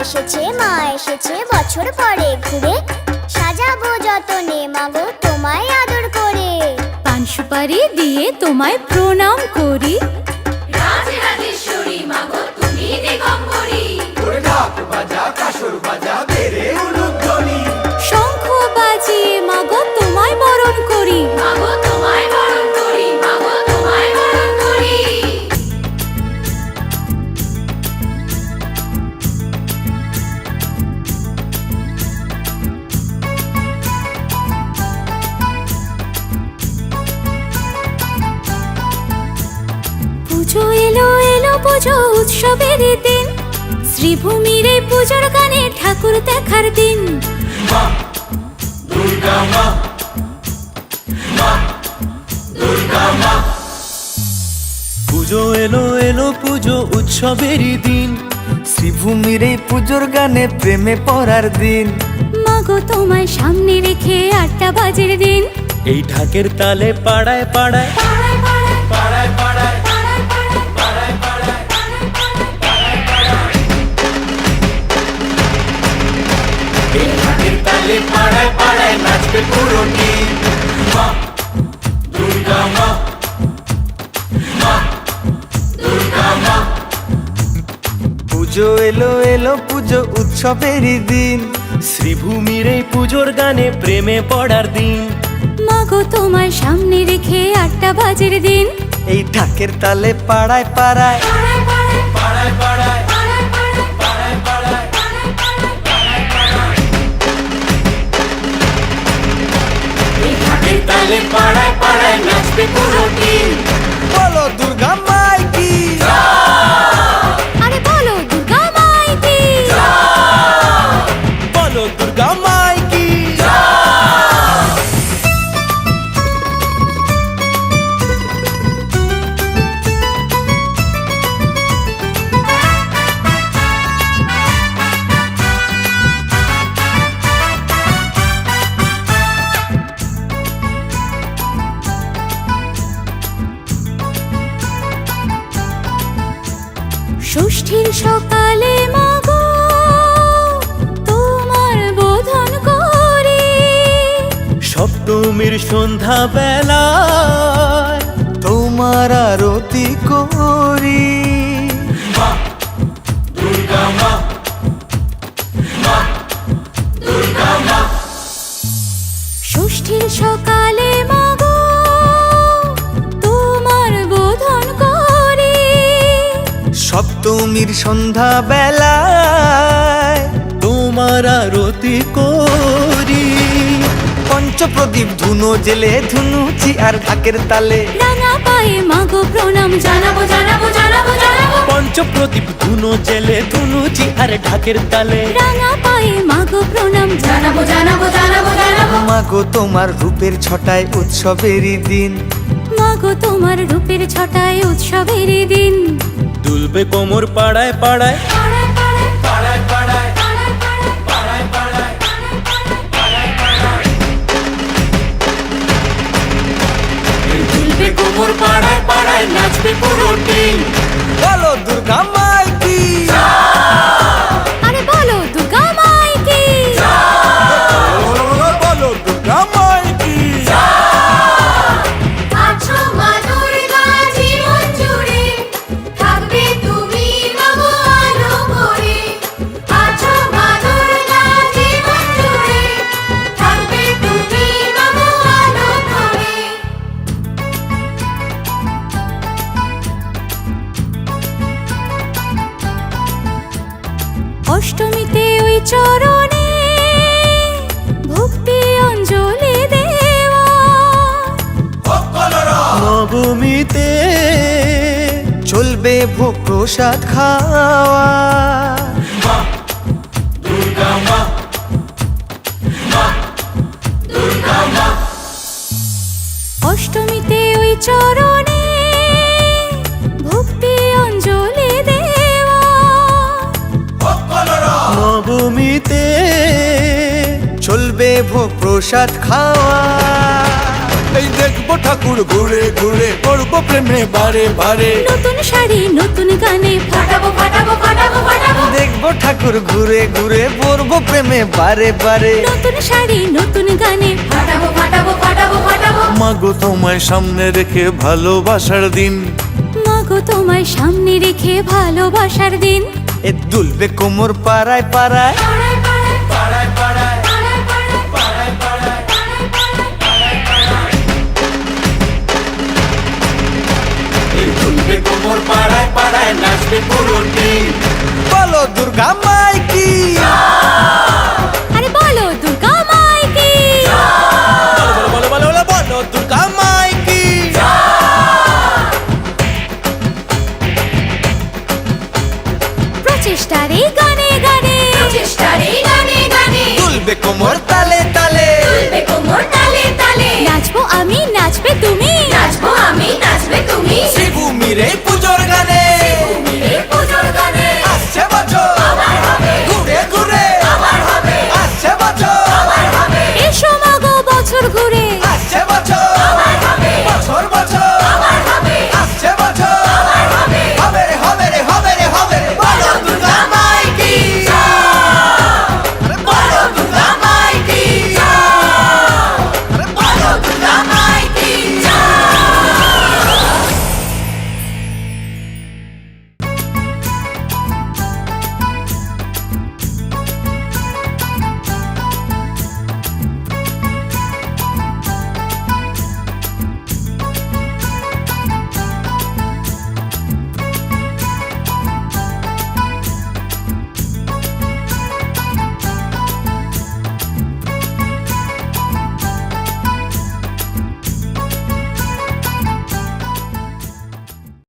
এসেছে মা, এসেছে বছর পরে ঘুরে। সাজাবো যতনে মাগো তোমায় আদর করে। পান সুপারি দিয়ে তোমায় প্রণাম করি। পুজো উৎসবের দিন। শ্রীভূমির এই পুজোর গানে ঠাকুর দেখার দিন। পুজো এলো এলো পুজো উৎসবেরই দিন। শ্রীভূমির এই পুজোর গানে প্রেমে পড়ার দিন। মাগো তোমায় সামনে রেখে আটটা বাজের দিন। এই ঢাকের তালে পাড়ায় পাড়ায়। ঢাকের তালে পাড়ায় পাড়ায় নাচবে পুরো টিম মা দুর্গা মা মা দুর্গা মা পুজো এলো এলো পুজো উৎসবেরই দিন। শ্রীভূমির এই পুজোর গানে প্রেমে পড়ার দিন। মাগো তোমায় সামনে রেখে আটটা বাজের দিন। এই ঢাকের তালে পাড়ায় পাড়ায় ষষ্ঠীর সকালে মাগো তোমার বোধন করি। সপ্তমীর সন্ধ্যা বেলায় তোমার আরতি করি। ষষ্ঠীর সকালে সপ্তমীর সন্ধ্যা বেলায় তোমার আরতি করি। পঞ্চপ্রদীপ ধুনো জেলে ধুনুচি আর ঢাকের তালে। রাঙা পায়ে মাগো প্রণাম জানাব জানাব জানাব জানাব। পঞ্চপ্রদীপ ধুনো জেলে ধুনুচি আর ঢাকের তালে। রাঙা পায়ে মাগো প্রণাম জানাব জানাব জানাব জানাব। মাগো তোমার রূপের ছটায় উৎসবেরই দিন। মাগো তোমার রূপের ছটায় উৎসবের দিন। দুলবে কোমর পাড়ায় পাড়ায়। দুলবে কোমর পাড়ায় পাড়ায় নাচবে পুরো টিম। বলো দুর্গা মাই চরণে ভক্তি অঞ্জলি দেওয়া। নবমীতে চলবে ভোগ প্রসাদ খাওয়া। নবমীতে চলবে ভোগ প্রসাদ খাওয়া। এই দেখব ঠাকুর ঘুরে ঘুরে করব প্রেমে বারে বারে। নতুন শাড়ি নতুন গানে ফাটাবো ফাটাবো ফাটাবো ফাটাবো। দেখব ঠাকুর ঘুরে ঘুরে পড়ব প্রেমে বারে বারে। নতুন শাড়ি নতুন গানে ফাটাবো ফাটাবো ফাটাবো ফাটাবো। মাগো তোমায় সামনে রেখে ভালোবাসার দিন। মাগো তোমায় সামনে রেখে ভালোবাসার দিন। এ দুলবে কোমর পাড়ায় পাড়ায়। পাড়ায় পাড়ায় নাচবে পুরো টিম। বলো দুর্গা মাইকি। কি